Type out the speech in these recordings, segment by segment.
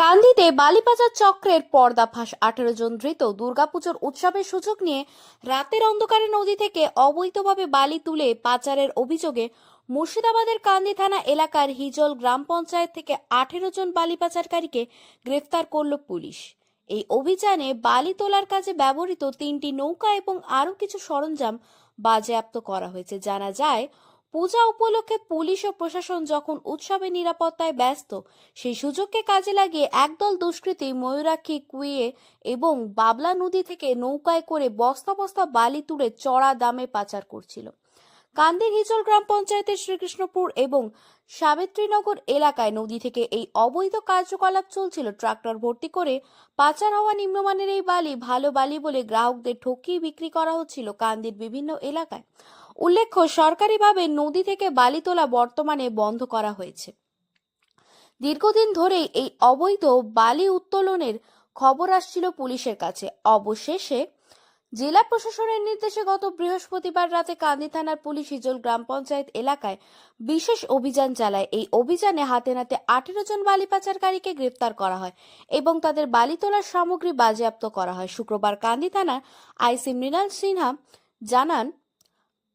কান্দিতে বালিপাচার চক্রের পর্দাফাঁস আঠেরো জন ধৃত দুর্গাপুজোর উৎসবের সুযোগ নিয়ে রাতের অন্ধকারে নদী থেকে অবৈধভাবে বালি তুলে পাচারের অভিযোগে মুর্শিদাবাদের কান্দি থানা এলাকার হিজল গ্রাম পঞ্চায়েত থেকে আঠেরো জন বালি পাচারকারীকে গ্রেফতার করল পুলিশ। এই অভিযানে বালি তোলার কাজে ব্যবহৃত তিনটি নৌকা এবং আরও কিছু সরঞ্জাম বাজেয়াপ্ত করা হয়েছে। জানা যায় পূজা উপলক্ষে পুলিশ ও প্রশাসন যখন উৎসবের নিরাপত্তায় ব্যস্ত, সেই সুযোগকে কাজে লাগিয়ে একদল দুষ্কৃতী ময়ূরাক্ষী কুইয়ে এবং বাবলা নদী থেকে নৌকায় করে বস্তা বস্তা বালি তুলে চড়া দামে পাচার করছিল। কান্দির হিজল গ্রাম পঞ্চায়েতের শ্রীকৃষ্ণপুর এবং সাবিত্রীনগর এলাকায় নদী থেকে এই অবৈধ কার্যকলাপ চলছিল। ট্রাক্টর ভর্তি করে পাচার হওয়া নিম্নমানের এই বালি ভালো বালি বলে গ্রাহকদের ঠকিয়ে বিক্রি করা হচ্ছিল কান্দির বিভিন্ন এলাকায়। উল্লেখ্য, সরকারিভাবে নদী থেকে বালি তোলা বর্তমানে বন্ধ করা হয়েছে। দীর্ঘদিন ধরেই এই অবৈধ বালি উত্তোলনের খবর আসছিল পুলিশের কাছে। অবশেষে জেলা প্রশাসনের নির্দেশে গত বৃহস্পতিবার রাতে কান্দি থানার পুলিশ ইজল গ্রাম পঞ্চায়েত এলাকায় বিশেষ অভিযান চালায়। এই অভিযানে হাতে নাতে আঠেরো জন বালি পাচারকারীকে গ্রেপ্তার করা হয় এবং তাদের বালি তোলার সামগ্রী বাজেয়াপ্ত করা হয়। শুক্রবার কান্দি থানার আইসি মৃণাল সিনহা জানান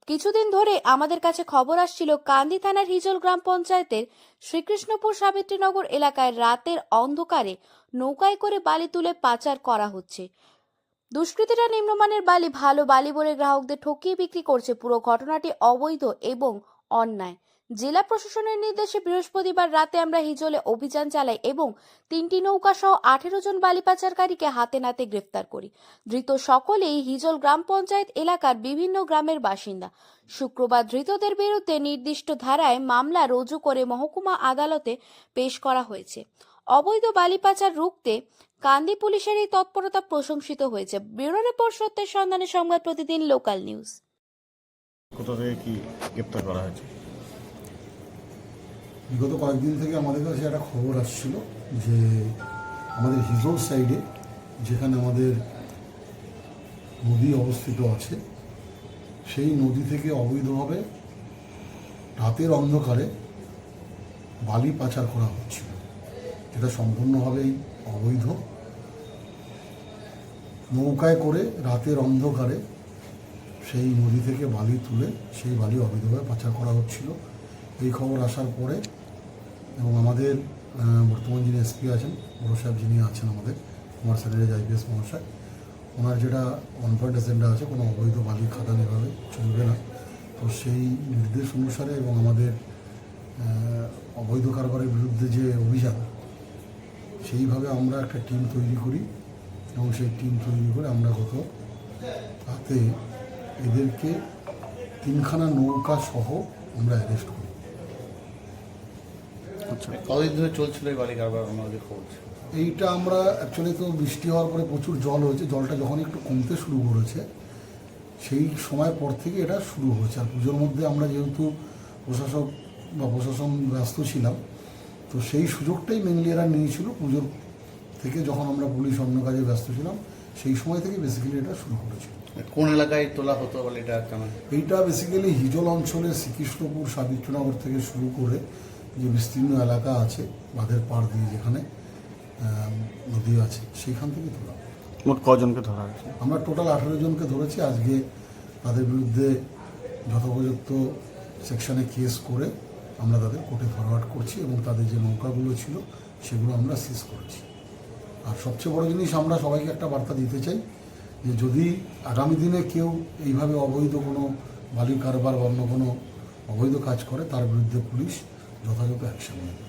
কিছুদিন ধরে আমাদের কাছে খবর আসছিল, কান্দি থানার হিজল গ্রাম পঞ্চায়েতের শ্রীকৃষ্ণপুর সাবিত্রীনগর এলাকায় রাতের অন্ধকারে নৌকায় করে বালি তুলে পাচার করা হচ্ছে। দুষ্কৃতীরা নিম্নমানের বালি ভালো বালি বলে গ্রাহকদের ঠকিয়ে বিক্রি করছে। পুরো ঘটনাটি অবৈধ এবং অন্যায়। জেলা প্রশাসনের নির্দেশে বৃহস্পতিবার রাতে আমরা হিজলে অভিযান চালাই এবং তিনটি নৌকা সহ আঠেরো জন বালি পাচারকারীকে হাতে নাতে গ্রেফতার করি। ধৃত সকলেই হিজল গ্রাম পঞ্চায়েত এলাকার বিভিন্ন গ্রামের বাসিন্দা। শুক্রবার ধৃতদের বিরুদ্ধে নির্দিষ্ট ধারায় মামলা রুজু করে মহকুমা আদালতে পেশ করা হয়েছে। অবৈধ বালি পাচার রুখতে কান্দি পুলিশের এই তৎপরতা প্রশংসিত হয়েছে। ব্যুরো রিপোর্ট সত্যের সন্ধানে সংবাদ প্রতিদিন লোকাল নিউজ। কোথা থেকে কি গ্রেপ্তার করা হয়েছে? বিগত কয়েকদিন থেকে আমাদের কাছে একটা খবর আসছিল যে আমাদের হিজল সাইডে যেখানে আমাদের নদী অবস্থিত আছে, সেই নদী থেকে অবৈধভাবে রাতের অন্ধকারে বালি পাচার করা হচ্ছিল। যেটা সম্পূর্ণভাবেই অবৈধ। নৌকায় করে রাতের অন্ধকারে সেই নদী থেকে বালি তুলে সেই বালি অবৈধভাবে পাচার করা হচ্ছিল। এই খবর আসার পরে এবং আমাদের বর্তমান যিনি এসপি আছেন, বড় সাহেব যিনি আছেন আমাদের, কুমার স্যারের আইপিএস মহাশয়, ওনার যেটা পয়েন্ট এজেন্ডা আছে, কোনো অবৈধ বালি খাদান এভাবে চলবে না। তো সেই নির্দেশ অনুসারে এবং আমাদের অবৈধ কারবারের বিরুদ্ধে যে অভিযান, সেইভাবে আমরা একটা টিম তৈরি করি এবং সেই টিম তৈরি করে আমরা গত রাতে এদেরকে তিনখানা নৌকা সহ আমরা অ্যারেস্ট করি। আচ্ছা। কতদিন ধরে চলছিল এই বালি কারবার আমাদের খবর? এইটা আমরা অ্যাকচুয়ালি তো বৃষ্টি হওয়ার পরে প্রচুর জল হয়েছে জলটা যখন একটু কমতে শুরু করেছে সেই সময় পর থেকে এটা শুরু হয়েছে। আর পুজোর মধ্যে আমরা যেহেতু প্রশাসক বা প্রশাসন ব্যস্ত ছিলাম তো সেই সুযোগটাই মেনলি এরা নিয়েছিল পুজোর থেকে যখন আমরা পুলিশ অন্য কাজে ব্যস্ত ছিলাম সেই সময় থেকে বেসিক্যালি এটা শুরু করেছিল কোন এলাকায় তোলা হতো বলে এটা কেমন এইটা বেসিক্যালি হিজল অঞ্চলে শ্রীকৃষ্ণপুর সাবিত্রনগর থেকে শুরু করে যে বিস্তীর্ণ এলাকা আছে বাঁধের পাড় দিয়ে যেখানে নদী আছে সেইখান থেকে ধরা মোট কজনকে ধরা হয়েছে? আমরা টোটাল আঠেরো জনকে ধরেছি। আজকে তাদের বিরুদ্ধে যথোপযুক্ত সেকশনে কেস করে আমরা তাদের কোর্টে ফরওয়ার্ড করছি এবং তাদের যে নৌকাগুলো ছিল সেগুলো আমরা সিজ করেছি। আর সবচেয়ে বড় জিনিস আমরা সবাইকে একটা বার্তা দিতে চাই যে যদি আগামী দিনে কেউ এইভাবে অবৈধ কোনো বালি কারবার বা অন্য কোনো অবৈধ কাজ করে তার বিরুদ্ধে পুলিশ অ্যাকশন নেবে